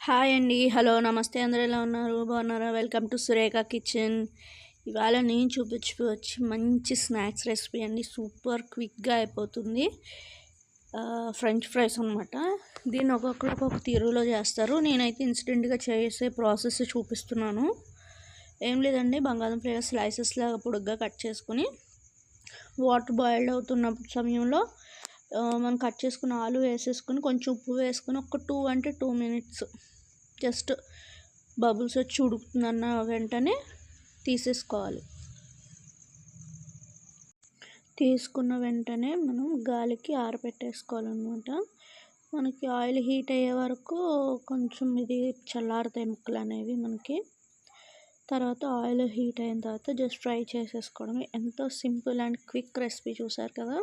Hi అండి. Hello నమస్తే. అందరూ ఎలా ఉన్నారు? బాగున్నారా? Welcome to Surekha kitchen. ఇవాళ నేను చూపించుకోవచ్చు మంచి స్నాక్స్ రెసిపీ అండి. సూపర్ క్విక్గా అయిపోతుంది. ఫ్రెంచ్ ఫ్రైస్ అనమాట దీన్ని ఒక్కొక్కరు ఒక్కొక్క తీరులో చేస్తారు. నేనైతే ఇన్స్టెంట్గా చేసే ప్రాసెస్ చూపిస్తున్నాను. ఏం లేదండి. బంగాళదుంప స్లైసెస్ లాగా పొడుగ్గా కట్ చేసుకుని వాటర్ బాయిల్డ్ అవుతున్న సమయంలో మనం కట్ చేసుకున్న ఆలు వేసేసుకుని కొంచెం ఉప్పు వేసుకుని ఒక టూ అంటే టూ మినిట్స్ జస్ట్ బబుల్స్ వచ్చి ఉడుకుతుందన్న వెంటనే తీసేసుకోవాలి. తీసుకున్న వెంటనే మనం గాలికి ఆరబెట్టేసుకోవాలన్నమాట మనకి ఆయిల్ హీట్ అయ్యే వరకు కొంచెం ఇది చల్లారుతాయి ముక్కలు అనేవి మనకి. తర్వాత ఆయిల్ హీట్ అయిన తర్వాత జస్ట్ ఫ్రై చేసేసుకోవడం ఎంతో సింపుల్ అండ్ క్విక్ రెసిపీ చూసారు కదా?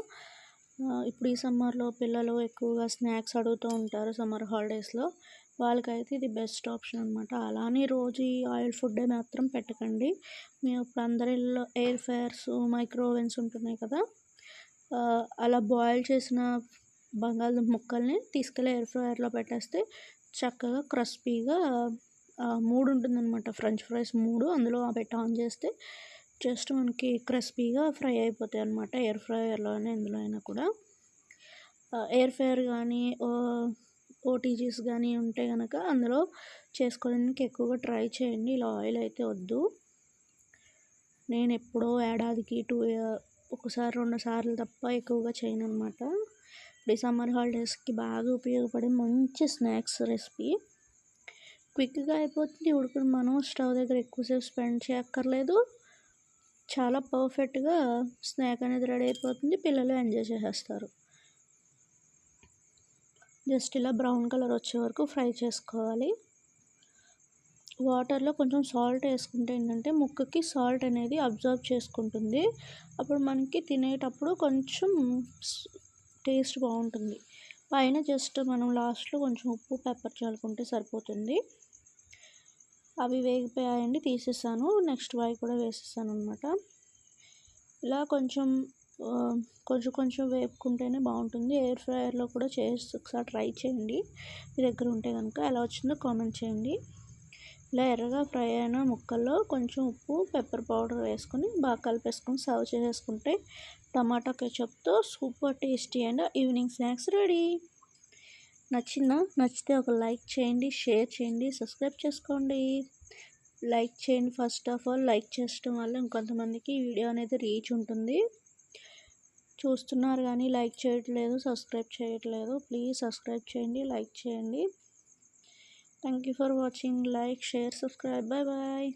ఇప్పుడు ఈ సమ్మర్లో పిల్లలు ఎక్కువగా స్నాక్స్ అడుగుతూ ఉంటారు సమ్మర్ హాలిడేస్లో. వాళ్ళకైతే ఇది బెస్ట్ ఆప్షన్ అనమాట అలానే రోజు ఈ ఆయిల్ ఫుడ్ మాత్రం పెట్టకండి. మేము ఇప్పుడు అందరిలో ఎయిర్ ఫైర్స్ మైక్రోవెన్స్ ఉంటున్నాయి కదా? అలా బాయిల్ చేసిన బంగాళదుంప ముక్కల్ని తీసుకెళ్ళి ఎయిర్ ఫ్రైయర్లో పెట్టేస్తే చక్కగా క్రస్పీగా మూడు ఉంటుందన్నమాట. ఫ్రెంచ్ ఫ్రైస్ మూడు అందులో పెట్టి ఆన్ చేస్తే జస్ట్ మనకి క్రిస్పీగా ఫ్రై అయిపోతాయి అనమాట ఎయిర్ ఫ్రైయర్లోనే ఎందులో అయినా కూడా. ఎయిర్ ఫ్రైయర్ కానీ ఓటీజీస్ కానీ ఉంటే కనుక అందులో చేసుకోవడానికి ఎక్కువగా ట్రై చేయండి. ఇలా ఆయిల్ అయితే వద్దు. నేను ఎప్పుడో ఏడాదికి టూ ఒకసారి రెండు సార్లు తప్ప ఎక్కువగా చేయను అనమాట ఇప్పుడు సమ్మర్ హాలిడేస్కి బాగా ఉపయోగపడే మంచి స్నాక్స్ రెసిపీ. క్విక్గా అయిపోతుంది. ఉడుకుని మనం స్టవ్ దగ్గర ఎక్కువసేపు స్పెండ్ చేయక్కర్లేదు. చాలా పర్ఫెక్ట్గా స్నాక్ అనేది రెడీ అయిపోతుంది. పిల్లలు ఎంజాయ్ చేసేస్తారు. జస్ట్ ఇలా బ్రౌన్ కలర్ వచ్చే వరకు ఫ్రై చేసుకోవాలి. వాటర్లో కొంచెం సాల్ట్ వేసుకుంటే ఏంటంటే ముక్కకి సాల్ట్ అనేది అబ్జర్వ్ చేసుకుంటుంది. అప్పుడు మనకి తినేటప్పుడు కొంచెం టేస్ట్ బాగుంటుంది. పైన జస్ట్ మనం లాస్ట్లో కొంచెం ఉప్పు పెప్పర్ చల్లుకుంటే సరిపోతుంది. అవి వేగిపోయాయండి తీసేసాను. నెక్స్ట్ వాయి కూడా వేసేసాను అనమాట ఇలా కొంచెం కొంచెం కొంచెం వేపుకుంటేనే బాగుంటుంది. ఎయిర్ ఫ్రైయర్లో కూడా చేసి ఒకసారి ట్రై చేయండి. మీ దగ్గర ఉంటే కనుక ఎలా వచ్చిందో కామెంట్ చేయండి. ఇలా ఎర్రగా ఫ్రై అయిన ముక్కల్లో కొంచెం ఉప్పు పెప్పర్ పౌడర్ వేసుకొని బాగా కలిపేసుకొని సర్వ్ చేసేసుకుంటే టమాటా కెచప్తో super tasty and evening snacks ready. నచ్చిందా? నచ్చితే ఒక లైక్ చేయండి షేర్ చేయండి సబ్స్క్రైబ్ చేసుకోండి. లైక్ చేయండి ఫస్ట్ ఆఫ్ ఆల్. లైక్ చేయడం వల్ల ఇంకొంతమందికి ఈ వీడియో అనేది రీచ్ ఉంటుంది. చూస్తున్నారు కానీ లైక్ చేయట్లేదు సబ్స్క్రైబ్ చేయట్లేదు. ప్లీజ్ సబ్స్క్రైబ్ చేయండి లైక్ చేయండి. Thank you for watching. Like share subscribe. Bye bye.